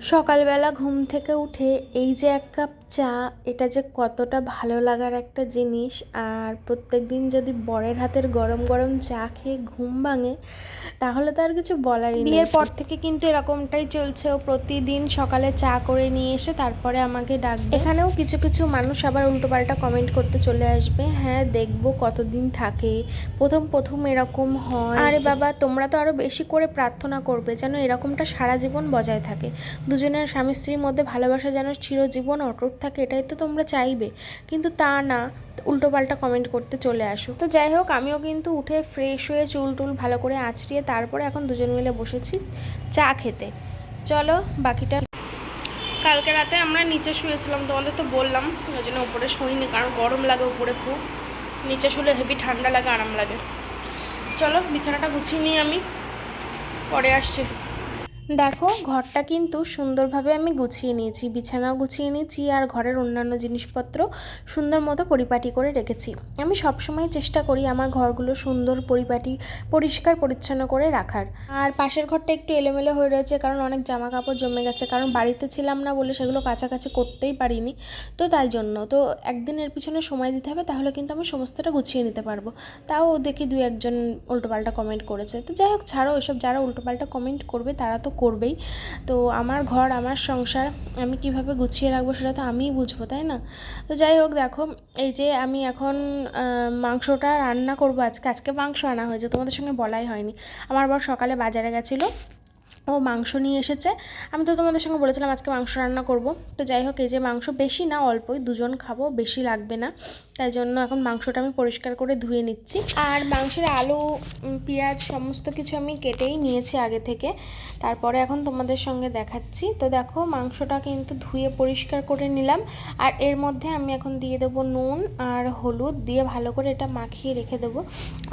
সকালবেলা ঘুম থেকে উঠে এই যে এক কাপ চা এটা যে কতটা ভালো লাগার একটা জিনিস। আর প্রত্যেক দিন যদি বরের হাতের গরম গরম চা খেয়ে ঘুম ভাঙে তাহলে তো আর কিছু বলারই নেই। বিয়ের পর থেকে কিন্তু এরকমটাই চলছে। ও প্রতিদিন সকালে চা করে নিয়ে এসে তারপরে আমাকে ডাকবে। এখানেও কিছু কিছু মানুষ আবার উল্টোপাল্টা কমেন্ট করতে চলে আসবে। হ্যাঁ দেখব কতদিন থাকে। প্রথম প্রথম এরকম হয়। আরে বাবা তোমরা তো আরও বেশি করে প্রার্থনা করবে। যেন এরকমটা সারা জীবন বজায় থাকে। দুজনের স্বামী স্ত্রীর মধ্যে ভালোবাসা যেন চিরজীবন অটুট থাকে, এটাই তো তোমরা চাইবে। কিন্তু তা না উল্টোপাল্টা কমেন্ট করতে চলে আসো। তো যাই হোক, আমিও কিন্তু উঠে ফ্রেশ হয়ে চুল টুল ভালো করে আঁচড়িয়ে তারপরে এখন দুজন মিলে বসেছি চা খেতে। চলো, বাকিটা কালকে রাতে আমরা নিচে শুয়েছিলাম, তোমাদের তো বললাম, ওই জন্য উপরে শুইনি, কারণ গরম লাগে উপরে খুব। নিচে শুলে হেভি ঠান্ডা লাগে, আরাম লাগে। চলো, বিছানাটা গুছিয়ে নিই আমি, পরে আসছি। দেখো, ঘরটা কিন্তু সুন্দরভাবে আমি গুছিয়ে নিয়েছি, বিছানাও গুছিয়ে নিয়েছি আর ঘরের অন্যান্য জিনিসপত্র সুন্দর মতো পরিপাটি করে রেখেছি। আমি সবসময় চেষ্টা করি আমার ঘরগুলো সুন্দর পরিপাটি, পরিষ্কার, পরিচ্ছন্ন করে রাখার। আর পাশের ঘরটা একটু এলোমেলো হয়ে রয়েছে কারণ অনেক জামা কাপড় জমে গেছে, কারণ বাড়িতে ছিলাম না বলে সেগুলো কাছাকাছি করতেই পারিনি। তো তাই জন্য, তো একদিনের পিছনে সময় দিতে হবে, তাহলে কিন্তু আমি সমস্তটা গুছিয়ে নিতে পারব। তাও দেখি দু একজন উল্টোপাল্টা কমেন্ট করেছে। তো যাই হোক, ছাড়ো, এসব যারা উল্টোপাল্টা কমেন্ট করবে, তারা তো করবেই। তো আমার ঘর, আমার সংসার, আমি কীভাবে গুছিয়ে রাখব সেটা তো আমিই বুঝব, তাই না? তো যাই হোক, দেখো, এই যে আমি এখন মাংসটা রান্না করব আজকে। আজকে মাংস আনা হয়েছে, তোমাদের সঙ্গে বলাই হয়নি। আমার বর সকালে বাজারে গেছিল, ও মাংস নিয়ে এসেছে। আমি তো তোমাদের সঙ্গে বলেছিলাম আজকে মাংস রান্না করব। তো যাই হোক, এই যে মাংস বেশি না, অল্পই। দুজন খাব, বেশি লাগবে না। তাই জন্য এখন মাংসটা আমি পরিষ্কার করে ধুয়ে নিচ্ছি। আর মাংসের আলু পেঁয়াজ সমস্ত কিছু আমি কেটেই নিয়েছি আগে থেকে। তারপরে এখন তোমাদের সঙ্গে দেখাচ্ছি। তো দেখো, মাংসটা কিন্তু ধুয়ে পরিষ্কার করে নিলাম। আর এর মধ্যে আমি এখন দিয়ে দেবো নুন আর হলুদ দিয়ে ভালো করে এটা মাখিয়ে রেখে দেবো।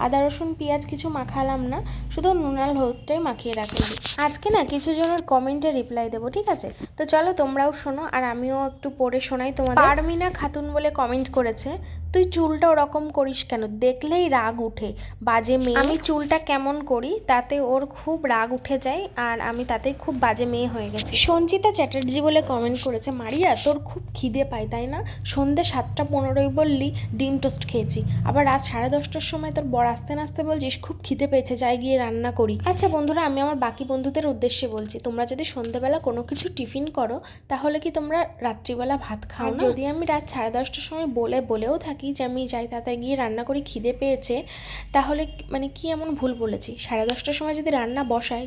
আদা, রসুন, পেঁয়াজ কিছু মাখালাম না, শুধু নুন আর হলুদটাই মাখিয়ে রাখলাম। আজকে না কিছু জনের কমেন্টে রিপ্লাই দেবো, ঠিক আছে? তো চলো তোমরাও শোনো, আর আমিও একটু পড়ে শোনাই তোমাদের। পারমিনা খাতুন বলে কমেন্ট করেছে তুই চুলটা ওরকম করিস কেন? দেখলেই রাগ উঠে। বাজে মেয়ে। আমি চুলটা কেমন করি তাতে ওর খুব রাগ উঠে যায় আর আমি তাতেই খুব বাজে মেয়ে হয়ে গেছি। সঞ্চিতা চ্যাটার্জি বলে কমেন্ট করেছে মারিয়া তোর খুব খিদে পায় তাই না? সন্ধে সাতটা পনেরোই বললি ডিম টোস্ট খেয়েছি। আবার রাত সাড়ে দশটার সময় তোর বর আসতে না আসতে বলছিস খুব খিদে পেয়েছে যাই গিয়ে রান্না করি। আচ্ছা বন্ধুরা আমি আমার বাকি বন্ধুদের উদ্দেশ্যে বলছি তোমরা যদি সন্ধ্যেবেলা কোনো কিছু টিফিন করো তাহলে কি তোমরা রাত্রিবেলা ভাত খাও যদি আমি রাত সাড়ে দশটার সময় বলে বলেও থাকি যে আমি যাই তাতে গিয়ে রান্না করে, খিদে পেয়েছে, তাহলে মানে কি এমন ভুল বলেছি? সাড়ে দশটার সময় যদি রান্না বসায়,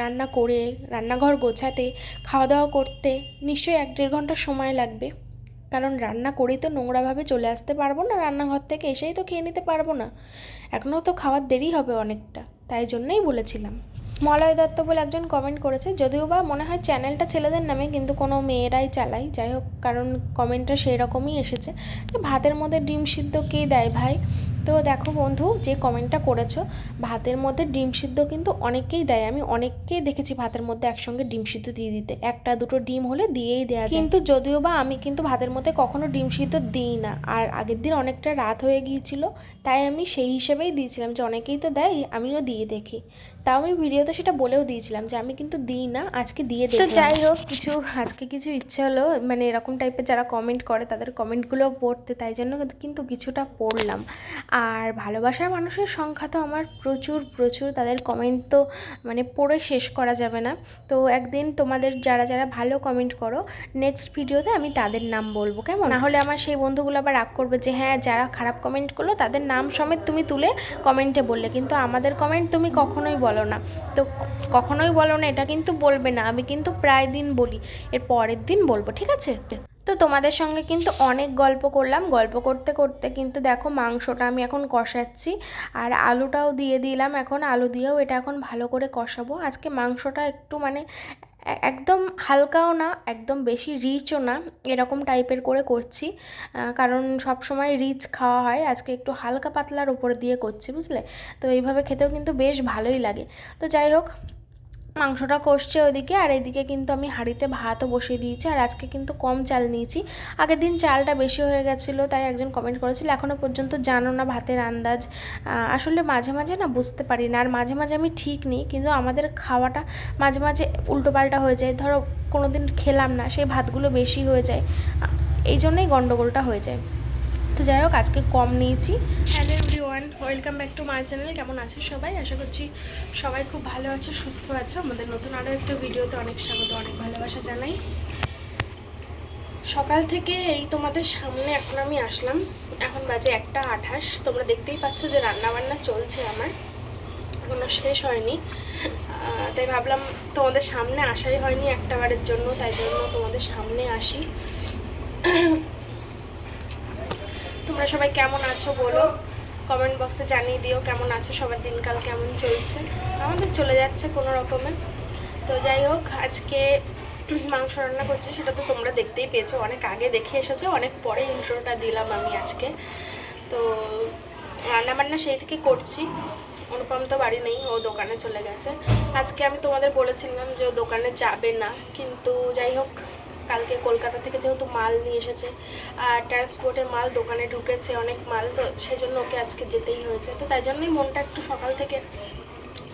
রান্না করে, রান্নাঘর গোছাতে খাওয়া দাওয়া করতে, নিশ্চয়ই এক দেড় ঘণ্টা সময় লাগবে। কারণ রান্না করেই তো নোংরাভাবে চলে আসতে পারব না, রান্নাঘর থেকে এসেই তো খেয়ে নিতে পারব না। এখনও তো খাওয়ার দেরি হবে অনেকটা, তাই জন্যই বলেছিলাম। মলয় দত্ত বলে একজন কমেন্ট করেছে, যদিও বা মনে হয় চ্যানেলটা ছেলেদের নামে কিন্তু কোনো মেয়েরাই চালায়। যাই হোক, কারণ কমেন্টটা সেই রকমই এসেছে ভাতের মধ্যে ডিম সিদ্ধ কে দেয় ভাই? তো দেখো বন্ধু যে কমেন্টটা করেছ ভাতের মধ্যে ডিম সিদ্ধ কিন্তু অনেকেই দেয়। আমি অনেককেই দেখেছি ভাতের মধ্যে একসঙ্গে ডিম সিদ্ধ দিয়ে দিতে। একটা দুটো ডিম হলে দিয়েই দেওয়া যায়। কিন্তু যদিও বা আমি কিন্তু ভাতের মধ্যে কখনো ডিম সিদ্ধ দিই না। আর আগের দিন অনেকটা রাত হয়ে গিয়েছিল তাই আমি সেই হিসেবেই দিয়েছিলাম যে অনেকেই তো দেয় আমিও দিয়ে দেখি। তাও আমি ভিডিওতে সেটা বলেও দিয়েছিলাম যে আমি কিন্তু দিই না আজকে দিয়ে দিই তো যাই হোক কিছু আজকে কিছু ইচ্ছে হলো মানে এরকম টাইপের যারা কমেন্ট করে তাদের কমেন্টগুলো পড়তে তাই জন্য কিন্তু কিছুটা পড়লাম। আর ভালোবাসার মানুষের সংখ্যা তো আমার প্রচুর প্রচুর। তাদের কমেন্ট তো মানে পড়ে শেষ করা যাবে না। তো একদিন তোমাদের যারা যারা ভালো কমেন্ট করো নেক্সট ভিডিওতে আমি তাদের নাম বলব, কেমন? না হলে আমার সেই বন্ধুগুলো আবার রাগ করবে যে হ্যাঁ যারা খারাপ কমেন্ট করল, তাদের নাম সমেত তুমি তুলে কমেন্টে বললে। কিন্তু আমাদের কমেন্ট তুমি কখনোই বলো না। তো কখনোই বলো না, এটা কিন্তু বলবে না। আমি কিন্তু প্রায় দিন বলি, এর পরের দিন বলব, ঠিক আছে? তো তোমাদের সঙ্গে কিন্তু অনেক গল্প করলাম। গল্প করতে করতে কিন্তু দেখো মাংসটা আমি এখন কষাচ্ছি আর আলুটাও দিয়ে দিলাম এখন। আলু দিয়েও এটা এখন ভালো করে কষাবো। আজকে মাংসটা একটু মানে একদম হালকাও না, একদম বেশি রিচও না, এরকম টাইপের করে করছি। কারণ সব সময় রিচ খাওয়া হয়। আজকে একটু হালকা পাতলার উপর দিয়ে করছি, বুঝলে? তো এইভাবে খেতেও কিন্তু বেশ ভালোই লাগে। তো যাই হোক মাংসটা কষছে ওইদিকে, আর এদিকে কিন্তু আমি হাঁড়িতে ভাতও বসিয়ে দিয়েছি, আর আজকে কিন্তু কম চাল নিয়েছি। আগের দিন চালটা বেশি হয়ে গেছিল, তাই একজন কমেন্ট করেছিল এখনও পর্যন্ত জানো না ভাতের আন্দাজ। আসলে মাঝে মাঝে না বুঝতে পারি না, আর মাঝে মাঝে আমি ঠিক নিই, কিন্তু আমাদের খাওয়াটা মাঝে মাঝে উল্টোপাল্টা হয়ে যায়। ধরো কোনো দিন খেলাম না, সেই ভাতগুলো বেশি হয়ে যায় এই জন্যই গণ্ডগোলটা হয়ে যায়। তো যাই হোক, আজকে কম নিয়েছি। Hello everyone welcome back to my channel কেমন আছে সবাই? আশা করছি সবাই খুব ভালো আছে, সুস্থ আছে। আমাদের নতুন আরও একটা ভিডিওতে অনেক স্বাগত, অনেক ভালোবাসা জানাই। সকাল থেকে এই তোমাদের সামনে এখন আমি আসলাম। এখন বাজে একটা আঠাশ। তোমরা দেখতেই পাচ্ছ যে রান্না বান্না চলছে আমার। এখনও শেষ হয়নি। তাই ভাবলাম তোমাদের সামনে আসাই হয়নি একটা বারের জন্য, তাই জন্য তোমাদের সামনে আসি। তোমরা সবাই কেমন আছো বলো? কমেন্ট বক্সে জানিয়ে দিও কেমন আছো, সবার দিনকাল কেমন চলছে। আমাদের চলে যাচ্ছে কোনো রকমে। তো যাই হোক, আজকে মাংস রান্না করছি, সেটা তো তোমরা দেখতেই পেয়েছ। অনেক আগে দেখে এসেছ, অনেক পরে ইন্ট্রোটা দিলাম আমি আজকে। তো রান্না বান্না সেই থেকে করছি। অনুপম তো বাড়ি নেই, ও দোকানে চলে গেছে। আজকে আমি তোমাদের বলেছিলাম যে ও দোকানে যাবে না, কিন্তু যাই হোক কালকে কলকাতা থেকে যেহেতু মাল নিয়ে এসেছে, আর ট্রান্সপোর্টে মাল দোকানে ঢুকেছে অনেক মাল, তো সেই জন্য ওকে আজকে যেতেই হয়েছে। তো তাই জন্যই মনটা একটু সকাল থেকে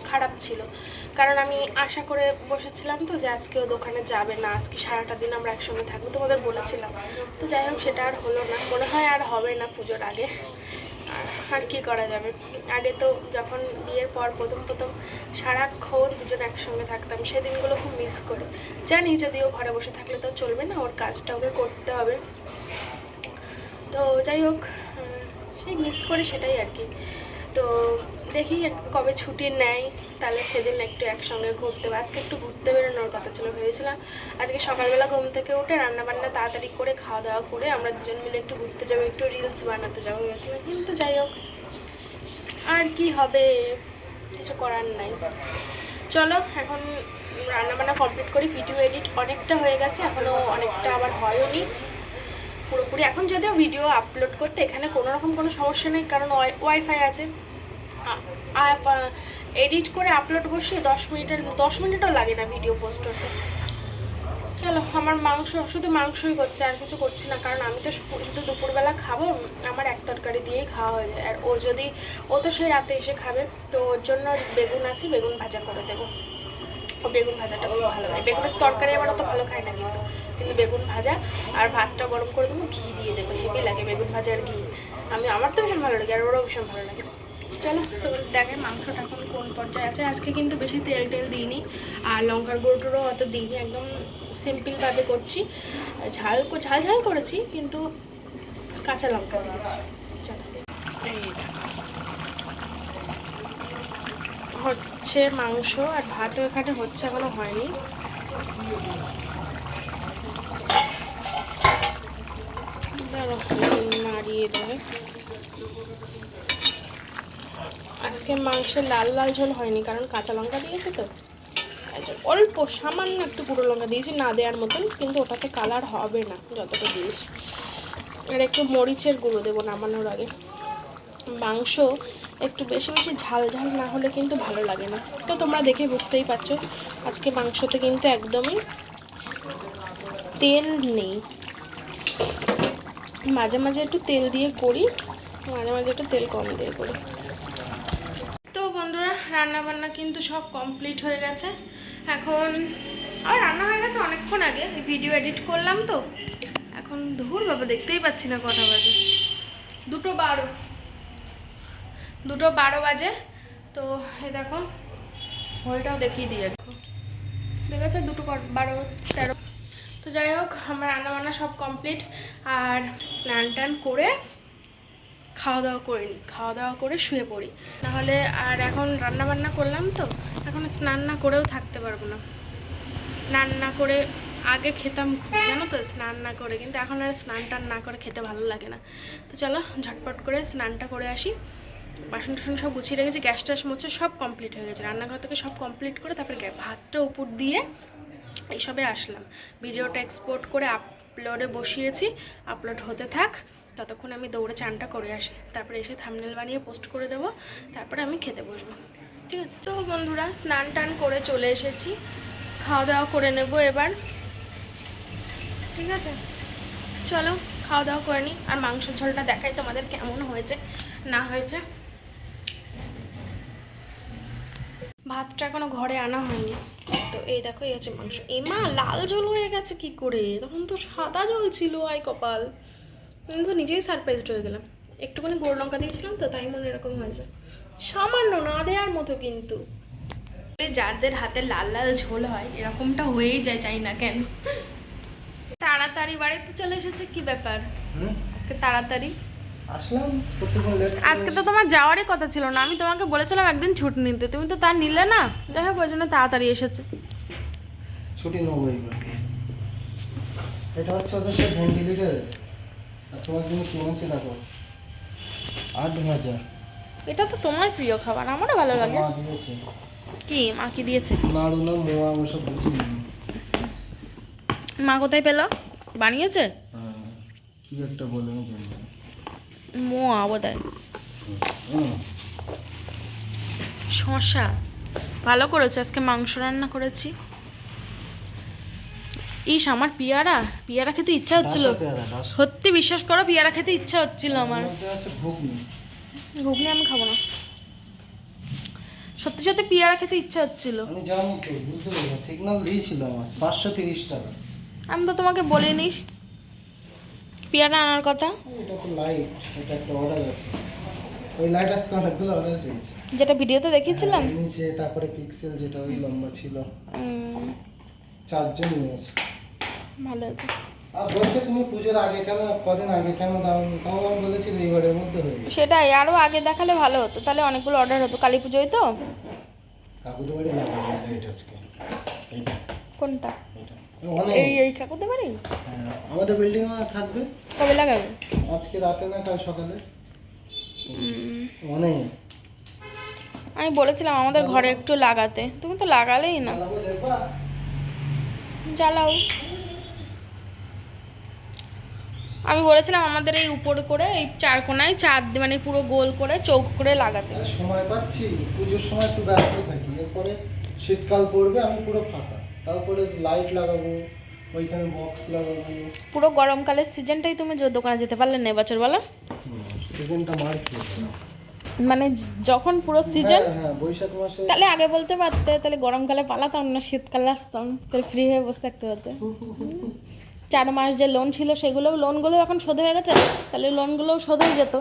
খারাপ ছিল। কারণ আমি আশা করে বসেছিলাম তো যে আজকে ও দোকানে যাবে না, আজকে সারাটা দিন আমরা একসঙ্গে থাকব, তোমাদের বলেছিলাম। তো যাই হোক, সেটা আর হলো না। মনে হয় আর হবে না পুজোর আগে। আর- কি করা যাবে? আগে তো যখন বিয়ের পর প্রথম প্রথম সারাক্ষণ দুজন একসঙ্গে থাকতাম সেদিনগুলো খুব মিস করে। জানি যদিও ঘরে বসে থাকলে তো চলবে না, ওর কাজটা ওকে করতে হবে। তো যাই হোক সেই মিস করে সেটাই আর কি। তো দেখি কবে ছুটি নেয়, তাহলে সেদিন একটু একসঙ্গে ঘুরতে আজকে একটু ঘুরতে বেরোনোর কথা ছিল, ভেবেছিলাম আজকে সকালবেলা ঘুম থেকে উঠে রান্নাবান্না তাড়াতাড়ি করে খাওয়া দাওয়া করে আমরা দুজন মিলে একটু ঘুরতে যাব, একটু রিলস বানাতে যাব ভেবেছিলাম, কিন্তু যাই হোক, আর কি হবে? কিছু করার নাই। চলো, এখন রান্নাবান্না কমপ্লিট করি ভিডিও এডিট অনেকটা হয়ে গেছে এখনও অনেকটা আবার হয়ওনি। পুরোপুরি, এখন যদিও ভিডিও আপলোড করতে এখানে কোনো রকম কোনো সমস্যা নেই, কারণ ওয়াইফাই আছে। এডিট করে আপলোড বসিয়ে দশ মিনিটের দশ মিনিটও লাগে না ভিডিও পোস্ট করতে চলো, আমার মাংস, শুধু মাংসই করছে আর কিছু করছি না, কারণ আমি তো শুধু দুপুরবেলা খাব, আমার এক তরকারি দিয়েই খাওয়া হয়ে যায়। আর ও যদি, ও তো সেই রাতে এসে খাবে, তো ওর জন্য বেগুন আছে, বেগুন ভাজা করে দেবো। ও বেগুন ভাজাটা খুব ভালো লাগে বেগুনের তরকারি আবার অত ভালো খায় না কিন্তু কিন্তু বেগুন ভাজা আর ভাতটা গরম করে দেবো, ঘি দিয়ে দেবো, হেভি লাগে বেগুন ভাজা আর ঘি। আমি, আমার তো ভীষণ ভালো লাগে, আর ওরও ভীষণ ভালো লাগে। চলো চলো দেখে মাংসটা এখন কোন পর্যায়ে আছে। আজকে কিন্তু বেশি তেল টেল দিইনি, আর লঙ্কার গুঁড়োটুরো অত দিইনি, একদম সিম্পলভাবে করছি। ঝাল ঝাল ঝাল করেছি, কিন্তু কাঁচা লঙ্কা দিয়েছি। হচ্ছে মাংস, আর ভাতও এখানে হচ্ছে এখনও হয়নি। নাড়িয়ে দেবে আজকে মাংসে লাল লাল ঝোল হয়নি, কারণ কাঁচা লঙ্কা দিয়েছে তো। অল্প, সামান্য একটু গুঁড়ো লঙ্কা দিয়েছি, না দেওয়ার মতন, কিন্তু ওটাতে কালার হবে না, যতটা দিয়েছি। আর একটু মরিচের গুঁড়ো দেবো নামানোর আগে। মাংস একটু বেশি বেশি ঝাল ঝাল না হলে কিন্তু ভালো লাগে না। তো তোমরা দেখে বুঝতেই পারছ, আজকে মাংসতে কিন্তু একদমই তেল নেই। মাঝে মাঝে একটু তেল দিয়ে করি, মাঝে মাঝে একটু তেল কম দিয়ে করি। বন্ধুরা রান্না বান্না কিন্তু সব কমপ্লিট হয়ে গেছে। এখন আর রান্না হয়ে গেছে অনেকক্ষণ আগে ভিডিও এডিট করলাম তো। এখন ধুর বাবা, দেখতেই পাচ্ছি না কটা বাজে। দুটো বারো। দুটো বারো বাজে। তো এ দেখো হলটাও দেখিয়ে দিয়ে দেখো দেখেছ দুটো বারো তেরো। তো যাই হোক, আমার রান্নাবান্না সব কমপ্লিট আর স্নান টান করে খাওয়া দাওয়া করে নিই খাওয়া দাওয়া করে শুয়ে পড়ি। নাহলে আর এখন রান্না বান্না করলাম তো, এখন স্নান না করেও থাকতে পারব না। স্নান না করে আগে খেতাম খুব, জানো তো? স্নান না করে, কিন্তু এখন আর স্নান টান না করে খেতে ভালো লাগে না। তো চলো, ঝটপট করে স্নানটা করে আসি। বাসন টাসন সব গুছিয়ে রেখেছি, গ্যাস ট্যাস মুছে সব কমপ্লিট হয়ে গেছে। রান্নাঘর থেকে সব কমপ্লিট করে তারপরে ভাতটা উপর দিয়ে এইসবে আসলাম। ভিডিওটা এক্সপোর্ট করে আপলোডে বসিয়েছি আপলোড হতে থাক। ততক্ষণ আমি দৌড়ে চানটা করে আসি। তারপরে এসে থামনেল বানিয়ে পোস্ট করে দেবো। তারপরে আমি খেতে বসবো। ঠিক আছে? তো বন্ধুরা, স্নান টান করে চলে এসেছি। খাওয়া দাওয়া করে নেব এবার। ঠিক আছে? চলো, খাওয়া দাওয়া করে নিই আর মাংসের ঝোলটা দেখাই তোমাদের কেমন হয়েছে, না হয়েছে। ভাতটা এখনও ঘরে আনা হয়নি। তো এই দেখো এই হচ্ছে মাংস। এমা লাল জল হয়ে গেছে কি করে? তখন তো সাদা জল ছিল আই কপাল। আমি তো নিজেই সারপ্রাইজড হয়ে গেলাম। একটুখানি গোড় লঙ্কা দিয়েছিলাম তো তাই মনে এরকম হয়েছে। সামান্য না দেওয়ার মতো কিন্তু। যাদের হাতে লাল লাল ঝোল হয় এরকমটা হয়েই যায় চাই না কেন? তাড়াতাড়ি বাড়িতে চলে এসেছে কি ব্যাপার? আজকে তাড়াতাড়ি? আজকে তো তোমার যাওয়ারই কথা ছিল না আমি তোমাকে বলেছিলাম একদিন ছুটি নিতে তুমি তো তা নিলে না যাই হোক ওই জন্য তাড়াতাড়ি এসেছে। ছুটি নেব এটা হচ্ছে ওদের সে ভেন্ডি আর তোমার জন্য কিনেছি দেখো আট ভাজা। এটা তো তোমার প্রিয় খাবার আমারও ভালো লাগে। মা দিয়েছে। কি মা কি দিয়েছে? নাড়ু না মোয়া ওসব বুঝিনি মা কোথায় পেল? বানিয়েছে? হ্যাঁ কি একটা বলে না। মোয়া বোধহয়। শশা ভালো করেছে আজকে মাংস রান্না করেছি। ইস আমার পিয়ারা? পিয়ারা খেতে ইচ্ছা হচ্ছিল। সত্যি বিশ্বাস করো পিয়ারা খেতে ইচ্ছা হচ্ছিল আমার ঘুগনি। ঘুগনি আমি খাব না। সত্যি সত্যি পিয়ারা খেতে ইচ্ছা হচ্ছিল। আমি জানি তো বুঝতে পারছি সিগন্যাল দিয়েছিল আমার পাঁচশো তিরিশ টাকা। আমি তো তোমাকে বলিনি। পিয়ারা আনার কথা? এটা তো লাইট এটা একটা অর্ডার আছে। ওই লাইট আজকে অনেকগুলো অর্ডার পেয়েছি যেটা ভিডিওতে দেখিয়েছিলাম? হ্যাঁ, নিচে তারপরে পিক্সেল যেটা ওই লম্বা ছিল। চারজন নিয়েছে। ভালো আছে। আর বলছে তুমি পুজোর আগে কেন কদিন আগে কেন দাওনি? তাও আমি বলেছি এইবারের মধ্যে হয়ে গেছে সেটাই আরও আগে দেখালে ভালো হতো। তাহলে অনেকগুলো অর্ডার হতো। কালী পুজোয় তো? কাকুদের বাড়ি লাগানো লাইট আজকে। কোনটা? অনেক এই এই কাকুতে পারি আমাদের বিল্ডিং থাকবে। কবে লাগাবে? আজকে রাতে না কাল সকালে। অনেক। আমি বলেছিলাম আমাদের ঘরে একটু লাগাতে। তুমি তো লাগালেই না। জ্বালাও। আমি বলেছিলাম আমাদের এই উপর করে এই চার কোনায় চার মানে পুরো গোল করে চৌক করে লাগাতে। সময় পাচ্ছি পুজোর সময় একটু ব্যস্ত থাকি। এরপরে শীতকাল পড়বে আমি পুরো ফাঁকা। তারপরে লাইট লাগাবো ওইখানে বক্স লাগাবো। পুরো গরমকালের সিজনটাই তুমি যে দোকানে যেতে পারলে না এবছর বলো সিজনটা মার মানে যখন পুরো সিজন হ্যাঁ হ্যাঁ বৈশাখ মাসে তাহলে আগে বলতে পারতে তাহলে গরমকালে পালাতাম না শীতকালে আসতাম তাহলে ফ্রি হয়ে বসে থাকতে হতো। চার মাস যে লোন ছিল সেগুলো লোনগুলো এখন শোধ হয়ে গেছে তাহলে লোনগুলোও শোধ হয়ে যেত।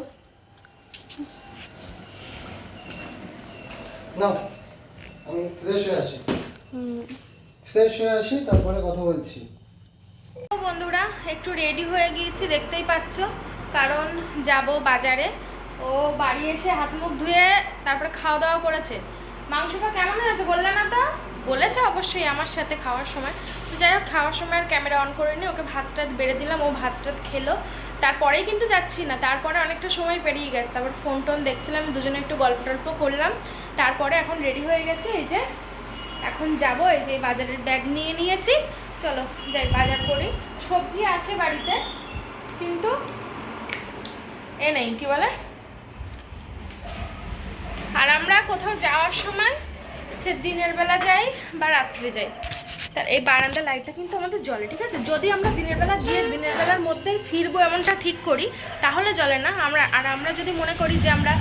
নাও আমি ফ্রেশ হয়ে আসি। হুম। ফ্রেশ হয়ে আসি, তারপরে কথা বলছি। বন্ধুরা, একটু রেডি হয়ে গিয়েছি, দেখতেই পাচ্ছ। কারণ যাব বাজারে। ও বাড়ি এসে হাত মুখ ধুয়ে তারপরে খাওয়া দাওয়া করেছে। মাংসটা কেমন হয়েছে বললে না তা? বলেছে অবশ্যই আমার সাথে খাওয়ার সময়। তো যাই হোক, খাওয়ার সময় আর ক্যামেরা অন করে নি ওকে ভাতটা বেড়ে দিলাম, ও ভাতটা খেলো। তারপরেই কিন্তু যাচ্ছি না, তারপরে অনেকটা সময় পেরিয়ে গেছে। তারপর ফোন টোন দেখছিলাম, দুজনে একটু গল্প টল্প করলাম। তারপরে এখন রেডি হয়ে গেছে, এই যে এখন যাব, এই যে বাজারের ব্যাগ নিয়ে নিয়েছি। চলো যাই, বাজার করি। সবজি আছে বাড়িতে, কিন্তু এ নেই, কি বলে? আর আমরা কোথাও যাওয়ার সময় দিনের বেলা যাই বা রাত্রে যাই, তার এই বারান্দা লাইটটা কিন্তু আমাদের জলে ঠিক আছে? যদি আমরা দিনের বেলা গিয়ে দিনের বেলার মধ্যেই ফিরবো, এমনটা ঠিক করি, তাহলে জলে না। আমরা, আর আমরা যদি মনে করি যে আমরা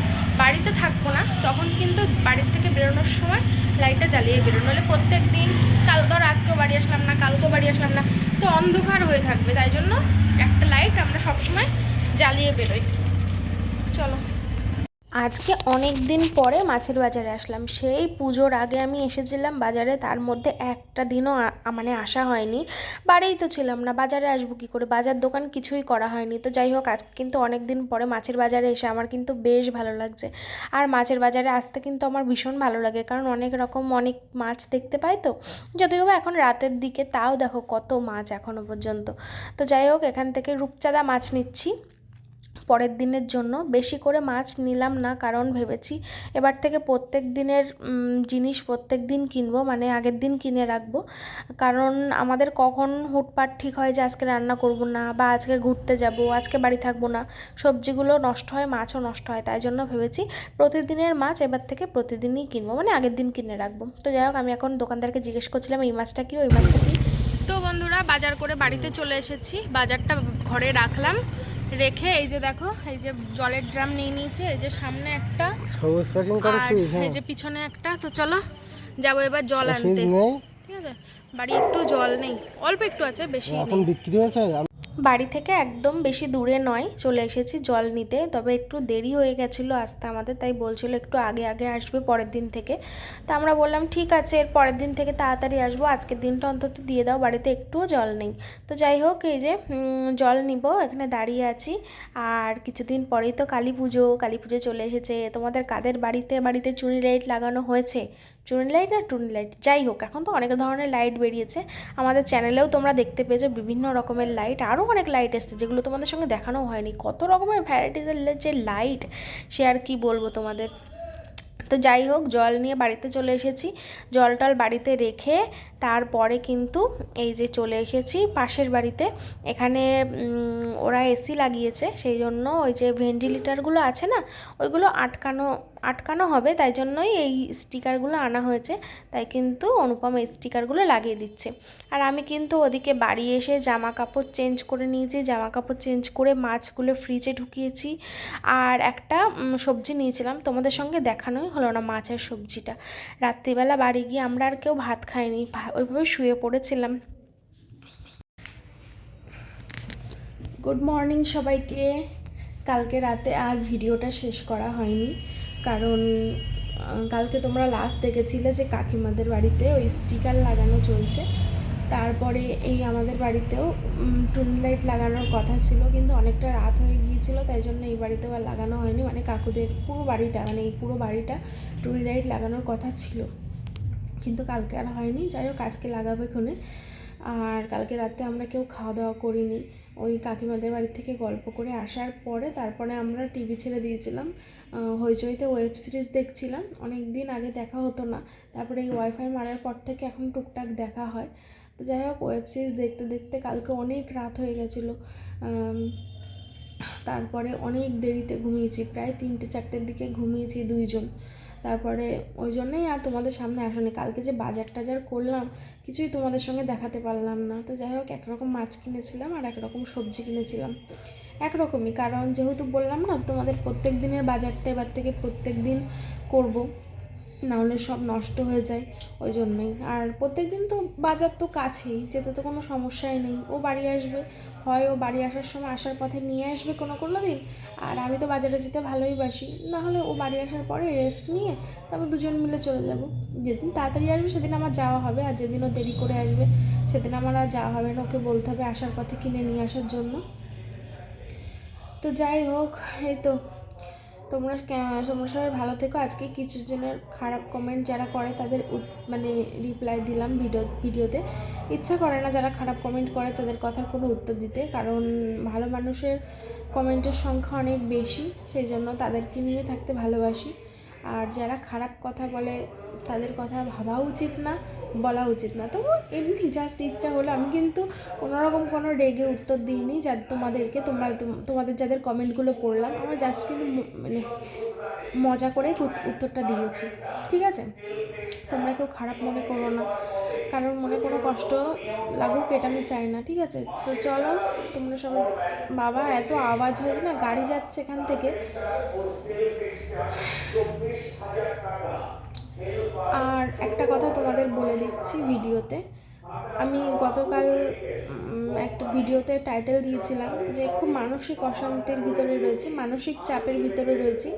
বাড়িতে থাকব না, তখন কিন্তু বাড়ির থেকে বেরোনোর সময় লাইটটা জ্বালিয়ে বেরোনো নাহলে প্রত্যেক দিন কাল ধর আজকেও বাড়ি আসলাম না, কালকেও বাড়ি আসলাম না, তো অন্ধকার হয়ে থাকবে। তাই জন্য একটা লাইট আমরা সবসময় জ্বালিয়ে বেরোই। চলো। আজকে অনেক দিন পরে মাছের বাজারে আসলাম। সেই পুজোর আগে আমি এসেছিলাম বাজারে, তার মধ্যে একটা দিনও মানে আসা হয়নি। বাড়িই তো ছিলাম না, বাজারে আসব কী করে? বাজার দোকান কিছুই করা হয়নি। তো যাই হোক, আজকে কিন্তু অনেক দিন পরে মাছের বাজারে এসে আমার কিন্তু বেশ ভালো লাগছে। আর মাছের বাজারে আসতে কিন্তু আমার ভীষণ ভালো লাগে, কারণ অনেক রকম অনেক মাছ দেখতে পাই তো। যদিও বা এখন রাতের দিকে, তাও দেখো কত মাছ এখনও পর্যন্ত। তো যাই হোক, এখান থেকে রূপচাঁদা মাছ নিচ্ছি। পরের দিনের জন্য। বেশি করে মাছ নিলাম না, কারণ ভেবেছি এবার থেকে প্রত্যেক দিনের জিনিস প্রত্যেক দিন কিনবো মানে আগের দিন কিনে রাখব। কারণ আমাদের কখন হুটপাট ঠিক হয় যে আজকে রান্না করব না, বা আজকে ঘুরতে যাব, আজকে বাড়ি থাকব না, সবজিগুলো নষ্ট হয়, মাছও নষ্ট হয়, তাই জন্য ভেবেছি প্রতিদিনের মাছ এবার থেকে প্রতিদিনই কিনবো মানে আগের দিন কিনে রাখব। তো যাই হোক, আমি এখন দোকানদারকে জিজ্ঞেস করছিলাম, এই মাছটা কি, ওই মাছটা কি? তো বন্ধুরা, বাজার করে বাড়িতে চলে এসেছি। বাজারটা ঘরে রাখলাম। রেখে এই যে দেখো এই যে জলের ড্রাম নিয়ে নিয়েছে এই যে সামনে একটা। সবুজ প্যাকিং করেছিস এই যে পিছনে একটা তো চলো যাব এবার জল আনতে। ঠিক আছে? বাড়ি একটু জল নেই অল্প একটু আছে বেশি এখন বিক্রি হয়েছে? বাড়ি থেকে একদম বেশি দূরে নয়, চলে এসেছি জল নিতে। তবে একটু দেরি হয়ে গেছিল আসতে আমাদের, তাই বলছিল একটু আগে আগে আসবে পরের দিন থেকে। তা আমরা বললাম, ঠিক আছে, এর পরের দিন থেকে তাড়াতাড়ি আসব। আজকের দিনটা অন্তত দিয়ে দাও, বাড়িতে একটুও জল নেই। তো যাই হোক, এই যে জল নিব, এখানে দাঁড়িয়ে আছি। আর কিছুদিন পরেই তো কালী পুজো কালী পুজো চলে এসেছে। তোমাদের কাদের বাড়িতে বাড়িতে চুনি লাইট লাগানো হয়েছে? চুনি লাইট আর টুনি লাইট যাই হোক, এখন তো অনেক ধরনের লাইট বেরিয়েছে। আমাদের চ্যানেলেও তোমরা দেখতে পেয়েছ বিভিন্ন রকমের লাইট আরও অনেক লাইট এসছে, যেগুলো তোমাদের সঙ্গে দেখানো হয়নি। কত রকমের ভ্যারাইটিসের যে লাইট সে আর কি বলব তোমাদের? তো যাই হোক, জল নিয়ে বাড়িতে চলে এসেছি। জল টল বাড়িতে রেখে তারপরে কিন্তু এই যে চলে এসেছি পাশের বাড়িতে। এখানে ওরা এসি লাগিয়েছে সেই জন্য ওই যে ভেন্টিলেটারগুলো আছে না, ওইগুলো আটকানো আটকানো হবে, তাই জন্যই এই স্টিকারগুলো আনা হয়েছে। তাই কিন্তু অনুপম এই স্টিকারগুলো লাগিয়ে দিচ্ছে। আর আমি কিন্তু ওদিকে বাড়ি এসে জামা কাপড় চেঞ্জ করে নিয়েছি জামা কাপড় চেঞ্জ করে মাছগুলো ফ্রিজে ঢুকিয়েছি। আর একটা সবজি নিয়েছিলাম, তোমাদের সঙ্গে দেখানোই হলো না মাছের সবজিটা। রাত্রিবেলা বাড়ি গিয়ে আমরা আর কেউ ভাত খাইনি ওইভাবে শুয়ে পড়েছিলাম। গুড মর্নিং সবাইকে। কালকে রাতে আর ভিডিওটা শেষ করা হয়নি। কারণ কালকে তোমরা লাস্ট দেখেছিলে যে কাকিমাদের বাড়িতে ওই স্টিকার লাগানো চলছে। তারপরে এই আমাদের বাড়িতেও টুনি লাইট লাগানোর কথা ছিল, কিন্তু অনেকটা রাত হয়ে গিয়েছিল, তাই জন্য এই বাড়িতেও আর লাগানো হয়নি। মানে কাকুদের পুরো বাড়িটা মানে এই পুরো বাড়িটা টুনি লাইট লাগানোর কথা ছিল। কিন্তু কালকে আর হয়নি, যাই হোক আজকে লাগাবে ক্ষণে আর কালকে রাতে আমরা কেউ খাওয়া দাওয়া করিনি। ওই কাকিমাদের বাড়ি থেকে গল্প করে আসার পরে তারপরে আমরা টিভি ছেড়ে দিয়েছিলাম। হইচইতে ওয়েব সিরিজ দেখছিলাম। অনেক দিন আগে দেখা হতো না। তারপরে এই ওয়াইফাই মারার পর থেকে এখন টুকটাক দেখা হয়। তো যাই হোক, ওয়েব সিরিজ দেখতে দেখতে কালকে অনেক রাত হয়ে গেছিল। তারপরে অনেক দেরিতে ঘুমিয়েছি। প্রায় তিনটে, চারটের দিকে ঘুমিয়েছি দুইজন। তারপরে ওই জন্যই আর তোমাদের সামনে আসেনি। কালকে যে বাজার টাজার করলাম, কিছুই তোমাদের সঙ্গে দেখাতে পারলাম না। তো যাই হোক, একরকম মাছ কিনেছিলাম আর একরকম সবজি কিনেছিলাম। একরকমই, কারণ যেহেতু বললাম না, তোমাদের প্রত্যেক দিনের বাজারটা এবার থেকে প্রত্যেক দিন করব। নাহলে সব নষ্ট হয়ে যায়, ওই জন্যই। আর প্রত্যেক দিন তো বাজার তো কাছেই, যেতে তো কোনো সমস্যাই নেই। ও বাড়ি আসবে, হয় ও বাড়ি আসার সময় আসার পথে নিয়ে আসবে কোনো কোনো দিন, আর আমি তো বাজারে যেতে ভালোই বাসি। নাহলে ও বাড়ি আসার পরে রেস্ট নিয়ে তারপর দুজন মিলে চলে যাব। যেদিন তাড়াতাড়ি আসবে সেদিন আমার যাওয়া হবে, আর যেদিন ও দেরি করে আসবে সেদিন আমার আর যাওয়া হবে না। ওকে বলতে হবে আসার পথে কিনে নিয়ে আসার জন্য। তো যাই হোক, এই তো। তোমরা তোমরা সবাই ভালো থেকো। আজকে কিছু জনের খারাপ কমেন্ট যারা করে তাদের মানে রিপ্লাই দিলাম ভিডিও ভিডিওতে ইচ্ছা করে না যারা খারাপ কমেন্ট করে তাদের কথার কোনো উত্তর দিতে। কারণ ভালো মানুষের কমেন্টের সংখ্যা অনেক বেশি সেই জন্য তাদেরকে নিয়ে থাকতে ভালোবাসি। আর যারা খারাপ কথা বলে তাদের কথা ভাবা উচিত না বলা উচিত না। তবু এমনি জাস্ট ইচ্ছা হলো আমি কিন্তু কোনো রকম কোনো রেগে উত্তর দিইনি যা তোমাদেরকে, তোমরা তোমাদের যাদের কমেন্টগুলো পড়লাম, আমার জাস্ট কিন্তু মানে মজা করেই উত্তরটা দিয়েছি। ঠিক আছে? তোমরা কেউ খারাপ মনে করো না। কারণ মনে কোনো কষ্ট লাগুক, এটা আমি চাই না, ঠিক আছে? তো চলো, তোমরা সবাই, বাবা এত আওয়াজ হয়েছে না, গাড়ি যাচ্ছে এখান থেকে। আর একটা কথা তোমাদের বলে দিচ্ছি ভিডিওতে। আমি গতকাল একটা ভিডিওতে টাইটেল দিয়েছিলাম যে খুব মানসিক অশান্তির ভিতরে রয়েছে, মানসিক চাপের ভিতরে রয়েছি।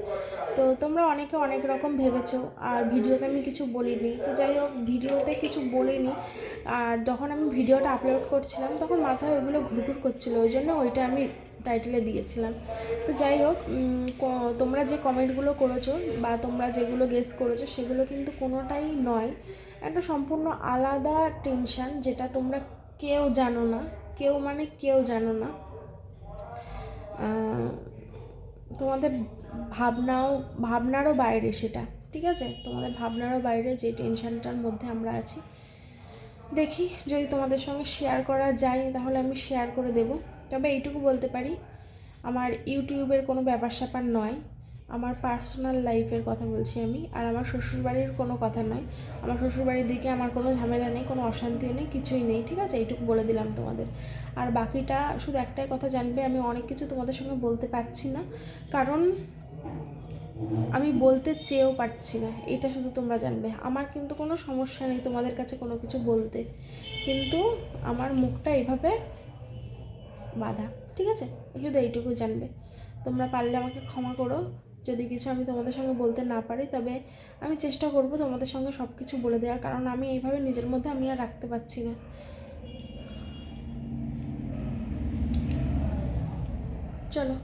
তো তোমরা অনেকে অনেক রকম ভেবেছো, আর ভিডিওতে আমি কিছু বলিনি। তো যাই হোক, ভিডিওতে কিছু বলিনি, আর যখন আমি ভিডিওটা আপলোড করছিলাম, তখন মাথায় ওইগুলো ঘুরঘুর করছিল। ওই জন্য ওইটা আমি টাইটেলে দিয়েছিলাম। তো যাই হোক তোমরা যে কমেন্টগুলো করেছ বা তোমরা যেগুলো গেস করেছ, সেগুলো কিন্তু কোনোটাই নয়। একটা সম্পূর্ণ আলাদা টেনশান যেটা তোমরা কেউ জানো না, কেউ মানে কেউ জানো না। তোমাদের ভাবনাও, ভাবনারও বাইরে সেটা, ঠিক আছে? তোমাদের ভাবনারও বাইরে যে টেনশানটার মধ্যে আমরা আছি। দেখি, যদি তোমাদের সঙ্গে শেয়ার করা যায়, তাহলে আমি শেয়ার করে দেব। তবে এইটুকু বলতে পারি, আমার ইউটিউবের কোনো ব্যাপার স্যাপার নয়, আমার পার্সোনাল লাইফের কথা বলছি আমি, আর আমার শ্বশুরবাড়ির কোনো কথা নয়। আমার শ্বশুরবাড়ির দিকে আমার কোনো ঝামেলা নেই, কোনো অশান্তিও নেই, কিছুই নেই, ঠিক আছে? এইটুকু বলে দিলাম তোমাদের। আর বাকিটা শুধু একটাই কথা জানবে, আমি অনেক কিছু তোমাদের সঙ্গে বলতে পারছি না, কারণ আমি বলতে চেয়েও পারছি না, এটা শুধু তোমরা জানবে। আমার কিন্তু কোনো সমস্যা নেই তোমাদের কাছে কোনো কিছু বলতে, কিন্তু আমার মুখটা এইভাবে বাধা, ঠিক আছে? শুধু এইটুকু জানবে। তোমরা পারলে আমাকে ক্ষমা করো। যদি কিছু আমি তোমাদের সঙ্গে বলতে না পারি, তবে আমি চেষ্টা করব তোমাদের সঙ্গে সব কিছু বলে দেওয়ার, কারণ আমি এইভাবে নিজের মধ্যে আমি আর রাখতে পারছি না। চলো,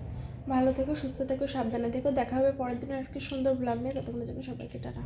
ভালো থেকো, সুস্থ থেকো, সাবধানে থেকো। দেখা হবে পরের দিন আর কি সুন্দর ব্লগ নিয়ে। ততক্ষণের জন্য সবাইকে টাটা।